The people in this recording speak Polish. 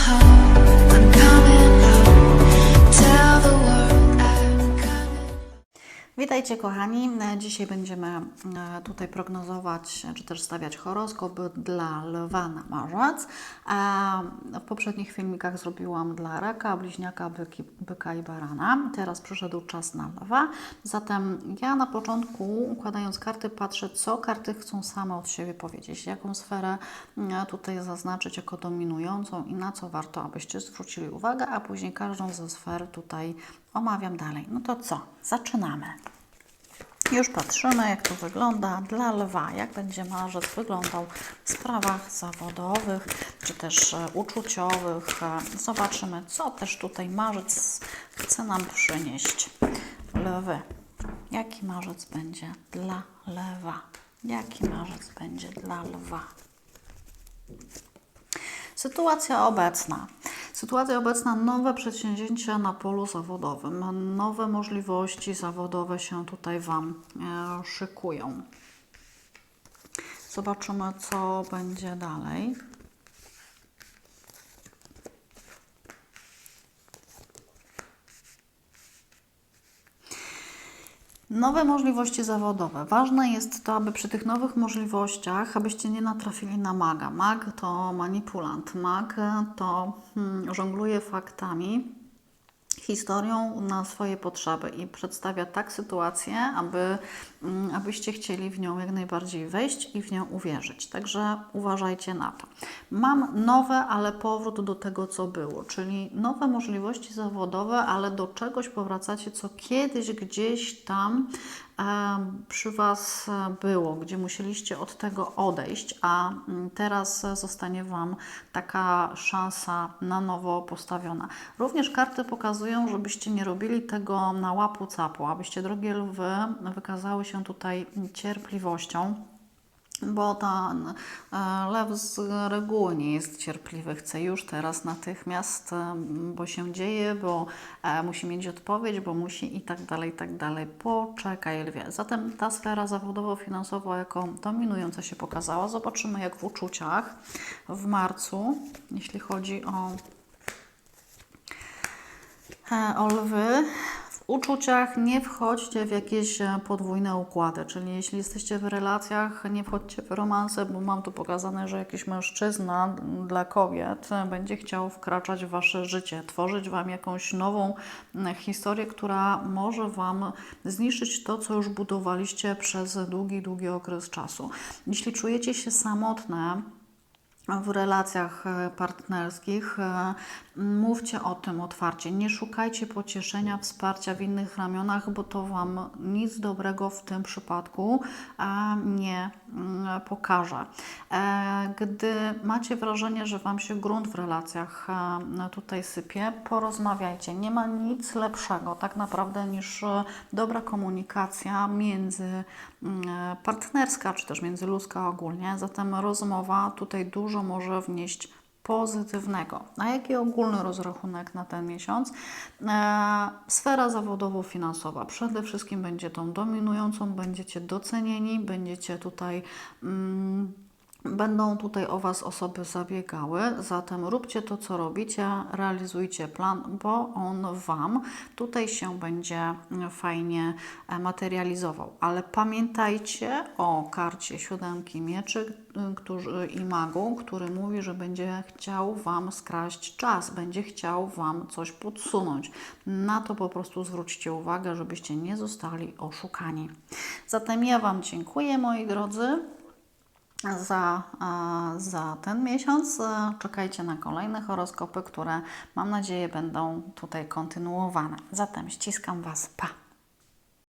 home. Witajcie kochani. Dzisiaj będziemy e, tutaj prognozować, czy też stawiać horoskop dla lwa na marzec. E, W poprzednich filmikach zrobiłam dla raka, bliźniaka, byki, byka i barana. Teraz przyszedł czas na lwa. Zatem ja na początku układając karty patrzę, co karty chcą same od siebie powiedzieć, jaką sferę e, tutaj zaznaczyć jako dominującą i na co warto, abyście zwrócili uwagę, a później każdą ze sfer tutaj omawiam dalej. No to co? Zaczynamy. Już patrzymy, jak to wygląda dla lwa, jak będzie marzec wyglądał w sprawach zawodowych czy też e, uczuciowych. E, Zobaczymy, co też tutaj marzec chce nam przynieść. Lwy. Jaki marzec będzie dla lewa? Jaki marzec będzie dla lwa? Sytuacja obecna. Sytuacja obecna, nowe przedsięwzięcia na polu zawodowym, nowe możliwości zawodowe się tutaj Wam e, szykują. Zobaczymy, co będzie dalej. Nowe możliwości zawodowe. Ważne jest to, aby przy tych nowych możliwościach, abyście nie natrafili na maga. Mag to manipulant, mag to hmm, żongluje faktami, historią na swoje potrzeby i przedstawia tak sytuację, aby, mm, abyście chcieli w nią jak najbardziej wejść i w nią uwierzyć. Także uważajcie na to. Mam nowe, ale powrót do tego, co było, czyli nowe możliwości zawodowe, ale do czegoś powracacie, co kiedyś gdzieś tam przy Was e, było, gdzie musieliście od tego odejść, a mm, teraz e, zostanie Wam taka szansa na nowo postawiona. Również karty pokazują, żebyście nie robili tego na łapu capu, abyście, drogie lwy, wykazały się tutaj cierpliwością. Bo ten e, lew z reguły nie jest cierpliwy, chce już teraz natychmiast, e, bo się dzieje, bo e, musi mieć odpowiedź, bo musi i tak dalej, i tak dalej. Poczekaj, lwie. Zatem ta sfera zawodowo-finansowa jako dominująca się pokazała. Zobaczymy jak w uczuciach w marcu, jeśli chodzi o o lwy. Uczuciach nie wchodźcie w jakieś e, podwójne układy, czyli jeśli jesteście w relacjach, nie wchodźcie w romanse, bo mam tu pokazane, że jakiś mężczyzna dla kobiet będzie chciał wkraczać w wasze życie, tworzyć wam jakąś nową historię, która może wam zniszczyć to, co już budowaliście przez długi, długi okres czasu. Jeśli czujecie się samotne, w relacjach e, partnerskich e, mówcie o tym otwarcie. Nie szukajcie pocieszenia, wsparcia w innych ramionach, bo to Wam nic dobrego w tym przypadku e, nie mm, pokaże. Gdy macie wrażenie, że Wam się grunt w relacjach tutaj sypie, porozmawiajcie. Nie ma nic lepszego tak naprawdę niż dobra komunikacja między partnerska, czy też międzyludzka ogólnie. Zatem rozmowa tutaj dużo może wnieść pozytywnego. A jaki ogólny rozrachunek na ten miesiąc? E, sfera zawodowo-finansowa. Przede wszystkim będzie tą dominującą, będziecie docenieni, będziecie tutaj. Mm, Będą tutaj o Was osoby zabiegały, zatem róbcie to, co robicie, realizujcie plan, bo on Wam tutaj się będzie fajnie e, materializował. Ale pamiętajcie o karcie siódemki mieczy y, którzy, i magu, który mówi, że będzie chciał Wam skraść czas, będzie chciał Wam coś podsunąć. Na to po prostu zwróćcie uwagę, żebyście nie zostali oszukani. Zatem ja Wam dziękuję, moi drodzy za, e, za ten miesiąc. E, Czekajcie na kolejne horoskopy, które mam nadzieję będą tutaj kontynuowane. Zatem ściskam Was. Pa!